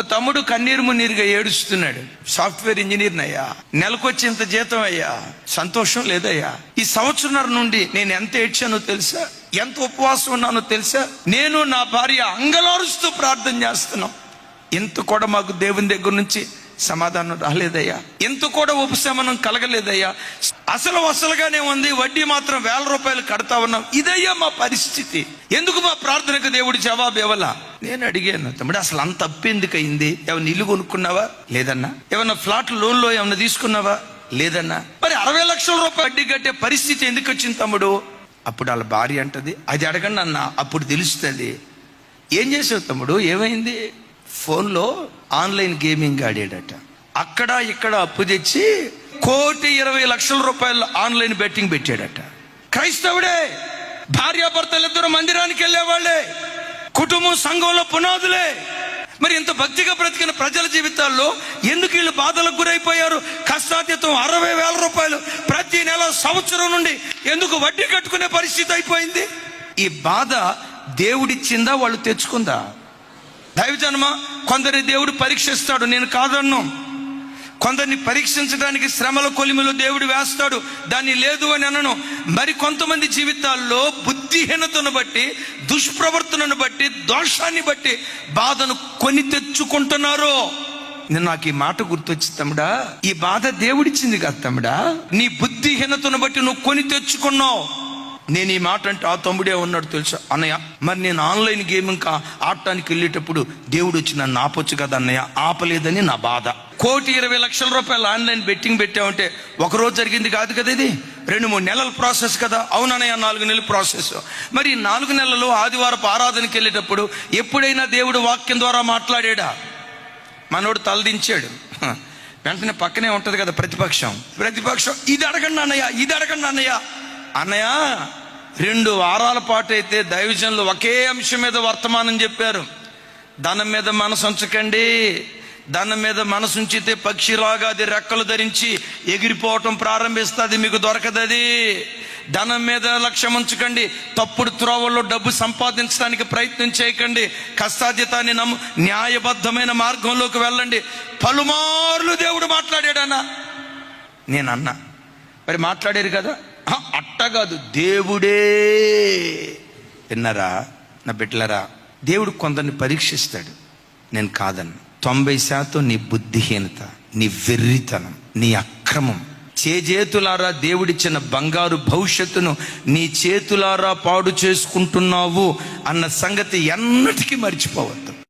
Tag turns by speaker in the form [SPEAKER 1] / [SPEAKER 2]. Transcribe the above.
[SPEAKER 1] ఓ తమ్ముడు కన్నీరు మున్నీరుగా ఏడుస్తున్నాడు. సాఫ్ట్వేర్ ఇంజనీర్ అయ్యా నెలకొచ్చి ఇంత జీతం అయ్యా సంతోషం లేదయ్యా. ఈ సంవత్సరం నుండి నేను ఎంత ఏడ్చానో తెలుసా? ఎంత ఉపవాసం ఉన్నానో తెలుసా? నేను నా భార్య అంగలారుస్తూ ప్రార్థన చేస్తున్నాం. ఇంత కూడా మాకు దేవుని దగ్గర నుంచి సమాధానం రాలేదయ్యా. ఎంత కూడా ఉపశమనం కలగలేదయ్యా. అసలు అసలుగానే ఉంది వడ్డీ మాత్రం వేల రూపాయలు కడతా ఉన్నాం. ఇదయ్యా మా పరిస్థితి. ఎందుకు మా ప్రార్థనకు దేవుడి జవాబు ఇవ్వాలా? నేను అడిగాను తమ్ముడు అసలు అంత అప్పు ఎందుకు అయింది? ఏమైనా ఇల్లు కొనుక్కున్నావా? లేదన్నా. ఏమైనా ఫ్లాట్ లోన్లో ఏమైనా తీసుకున్నావా? లేదన్నా. మరి అరవై లక్షల రూపాయలు వడ్డీ కట్టే పరిస్థితి ఎందుకు వచ్చింది తమ్ముడు? అప్పుడు వాళ్ళ భార్య అంటది. అది అడగండి అన్న అప్పుడు తెలుస్తుంది. ఏం చేసావు తమ్ముడు? ఏమైంది? ఫోన్లో ఆన్లైన్ గేమింగ్ ఆడాడట. అక్కడ ఇక్కడ అప్పు తెచ్చి కోటి ఇరవై లక్షల రూపాయలు ఆన్లైన్ బెట్టింగ్ పెట్టాడట. క్రైస్తవుడే భార్యాభర్తలిద్దరు మందిరానికి వెళ్ళేవాళ్ళే కుటుంబం సంఘంలో పునాదులే. మరి ఇంత భక్తిగా బ్రతికిన ప్రజల జీవితాల్లో ఎందుకు వీళ్ళు బాధలకు గురైపోయారు? కష్టాతీతం అరవై వేల రూపాయలు ప్రతి నెల సంవత్సరం నుండి ఎందుకు వడ్డీ కట్టుకునే పరిస్థితి అయిపోయింది? ఈ బాధ దేవుడిచ్చిందా వాళ్ళు తెచ్చుకుందా? దైవజన్మ కొందరి దేవుడు పరీక్షిస్తాడు నేను కాదన్ను. కొందరిని పరీక్షించడానికి శ్రమల కొలిమిలో దేవుడు వేస్తాడు దాన్ని లేదు అని అనను. మరి కొంతమంది జీవితాల్లో బుద్ధిహీనతను బట్టి దుష్ప్రవర్తనను బట్టి దోషాన్ని బట్టి బాధను కొని తెచ్చుకుంటున్నారు. నేను నాకు ఈ మాట గుర్తొచ్చి తమ్ముడా. ఈ బాధ దేవుడిచ్చింది కదా తమ్ముడా. నీ బుద్ధిహీనతను బట్టి నువ్వు కొని తెచ్చుకున్నావు. నేను ఈ మాట అంటే ఆ తమ్ముడే ఉన్నాడు తెలుసా? అన్నయ్య మరి నేను ఆన్లైన్ గేమ్ ఇంకా ఆడటానికి వెళ్ళేటప్పుడు దేవుడు వచ్చి నన్ను ఆపొచ్చు కదా అన్నయ్య? ఆపలేదని నా బాధ. కోటి ఇరవై లక్షల రూపాయలు ఆన్లైన్ బెట్టింగ్ పెట్టామంటే ఒకరోజు జరిగింది కాదు కదా ఇది? రెండు మూడు నెలల ప్రాసెస్ కదా? అవునన్నయ్య నాలుగు నెలల ప్రాసెస్. మరి నాలుగు నెలలు ఆదివారపు ఆరాధనకి వెళ్ళేటప్పుడు ఎప్పుడైనా దేవుడు వాక్యం ద్వారా మాట్లాడాడా? మనోడు తలదించాడు వెంటనే పక్కనే ఉంటుంది కదా ప్రతిపక్షం. ప్రతిపక్షం ఇది అడగండి అన్నయ్య ఇది అడగండి అన్నయ్య. అన్నయ్య రెండు వారాల పాటు అయితే దైవజనులు ఒకే అంశం మీద వర్తమానం చెప్పారు. ధనం మీద మనసు ఉంచకండి. ధనం మీద మనసు ఉంచితే పక్షిలాగా అది రెక్కలు ధరించి ఎగిరిపోవటం ప్రారంభిస్తుంది మీకు దొరకదది. ధనం మీద లక్ష్యం ఉంచకండి. తప్పుడు త్రోవల్లో డబ్బు సంపాదించడానికి ప్రయత్నం చేయకండి. కష్టాధ్యతాన్ని నమ్ము న్యాయబద్ధమైన మార్గంలోకి వెళ్ళండి. పలుమార్లు దేవుడు మాట్లాడాడన్నా. నేను మరి మాట్లాడారు కదా? "ఆ, అట్ట కాదు దేవుడే! విన్నారా? నా బిడ్డలరా దేవుడు కొందరిని పరీక్షిస్తాడు. నేను కాదన్ను. తొంభై శాతం నీ బుద్ధిహీనత నీ వెర్రితనం నీ అక్రమం. చేజేతులారా దేవుడిచ్చిన బంగారు భవిష్యత్తును నీ చేతులారా పాడు చేసుకుంటున్నావు అన్న సంగతి ఎన్నటికీ మర్చిపోవద్దు.